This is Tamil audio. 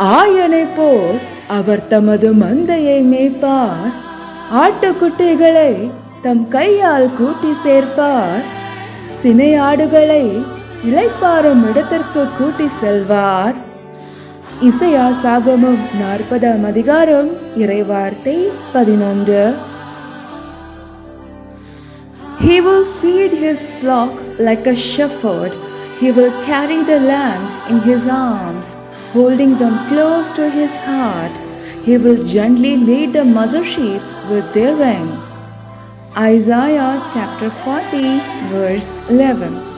ஆயனை போல் அவர் தமது மந்தையை மேய்ப்பார். ஆட்டுக்குட்டிகளை தம் கையால் கூட்டி சேர்ப்பார். சினை ஆடுகளை இடத்திற்கு கூட்டி செல்வார். இசையா சாகமம் நாற்பதாம் அதிகாரம் இறைவார்த்தை பதினொன்று. He will feed his flock like a shepherd. He will carry the lambs in his arms, holding them close to his heart. He will gently lead the mother sheep with their young. Isaiah chapter 40, verse 11.